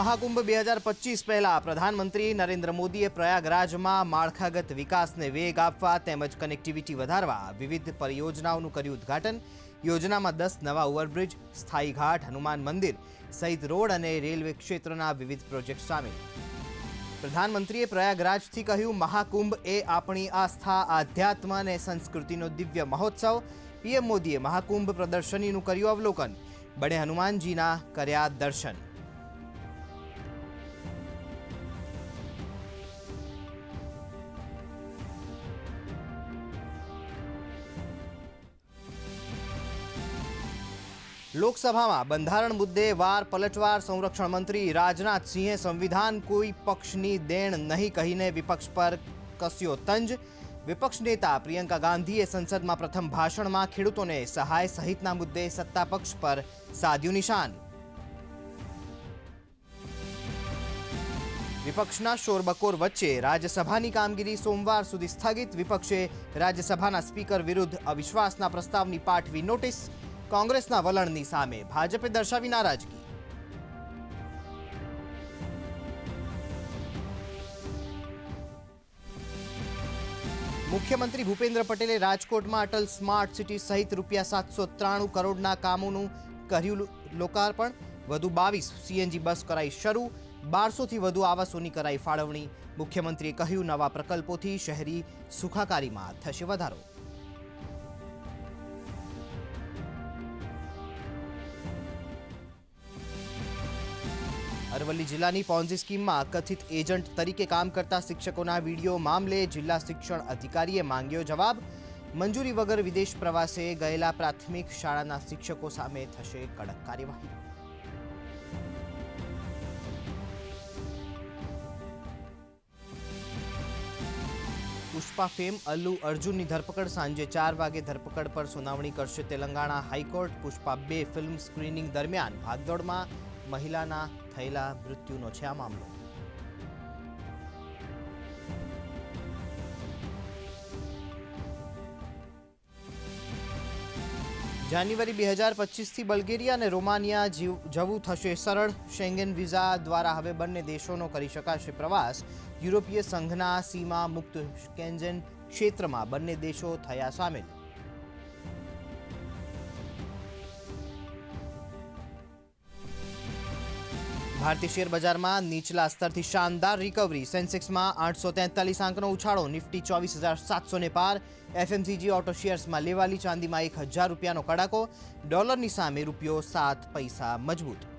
મહાકુંભ બે હજાર પચીસ પહેલા પ્રધાનમંત્રી નરેન્દ્ર મોદીએ પ્રયાગરાજમાં માળખાગત વિકાસને વેગ આપવા તેમજ કનેક્ટિવિટી વધારવા વિવિધ પરિયોજનાઓનું કર્યું ઉદ્ઘાટન. યોજનામાં દસ નવા ઓવરબ્રિજ, સ્થાયી ઘાટ, હનુમાન મંદિર સહિત રોડ અને રેલવે ક્ષેત્રના વિવિધ પ્રોજેક્ટ સામેલ. પ્રધાનમંત્રીએ પ્રયાગરાજથી કહ્યું, મહાકુંભ એ આપણી આસ્થા, આધ્યાત્મ અને સંસ્કૃતિનો દિવ્ય મહોત્સવ. પીએમ મોદીએ મહાકુંભ પ્રદર્શનીનું કર્યું અવલોકન. બડે હનુમાનજીના કર્યા દર્શન. લોકસભામાં બંધારણ મુદ્દે વાર પલટવાર સંરક્ષણ મંત્રી રાજનાથસિંહે સંવિધાન કોઈ પક્ષની દેણ નહીં કહીને વિપક્ષ પર કસ્યો તંજ વિપક્ષ નેતા પ્રિયંકા ગાંધીએ સંસદમાં પ્રથમ ભાષણમાં ખેડૂતોને સહાય સહિતના મુદ્દે સત્તા પક્ષ પર સાધ્યું નિશાન વિપક્ષના શોરબકોર વચ્ચે રાજ્યસભાની કામગીરી સોમવાર સુધી સ્થગિત વિપક્ષે રાજ્યસભાના સ્પીકર વિરુદ્ધ અવિશ્વાસના પ્રસ્તાવની પાઠવી નોટિસ કોંગ્રેસના વલણની સામે ભાજપે દર્શાવી નારાજગી. મુખ્યમંત્રી ભૂપેન્દ્ર પટેલે રાજકોટમાં અટલ સ્માર્ટ સિટી સહિત રૂપિયા સાતસો ત્રાણું કરોડના કામોનું કર્યું લોકાર્પણ. વધુ બાવીસ સીએનજી બસ કરાઈ શરૂ. બારસોથી વધુ આવાસોની કરાઈ ફાળવણી. મુખ્યમંત્રીએ કહ્યું, નવા પ્રકલ્પોથી શહેરી સુખાકારીમાં થશે વધારો. અરવલ્લી જિલ્લાની પોન્ઝી સ્કીમમાં કથિત એજન્ટ તરીકે કામ કરતા શિક્ષકોના વીડિયો મામલે જિલ્લા શિક્ષણ અધિકારીએ માંગ્યો જવાબ. મંજૂરી વગર વિદેશ પ્રવાસે ગયેલા પ્રાથમિક શાળાના શિક્ષકો સામે થશે કડક કાર્યવાહી. પુષ્પા ફેમ અલ્લુ અર્જુનની ધરપકડ સાંજે ચાર વાગે ધરપકડ પર સુનાવણી કરશે તેલંગાણા હાઈકોર્ટ. પુષ્પા બે ફિલ્મ સ્ક્રીનિંગ દરમિયાન ભાગદોડમાં મહિલાના થયેલા મૃત્યુનો છે આ મામલો. જાન્યુઆરી બે હજાર પચીસથી બલ્ગેરિયા અને રોમાનિયા જીવ- થશે સરળ. શેંગેન વિઝા દ્વારા હવે બંને દેશોનો કરી શકાશે પ્રવાસ. યુરોપીય સંઘના સીમા મુક્ત સ્કેન્જન ક્ષેત્રમાં બંને દેશો થયા સામેલ. ભારતીય શેર બજારમાં નીચલા સ્તરથી શાનદાર રિકવરી સેન્સેક્સમાં આઠસો તેતાલીસ આંકનો ઉછાળો, નિફ્ટી ચોવીસ હજાર સાતસો ને પાર. એફએમસીજી ઓટો શેર્સમાં લેવાલી ચાંદીમાં એક હજાર રૂપિયાનો કડાકો. ડોલરની સામે રૂપિયો સાત પૈસા મજબૂત.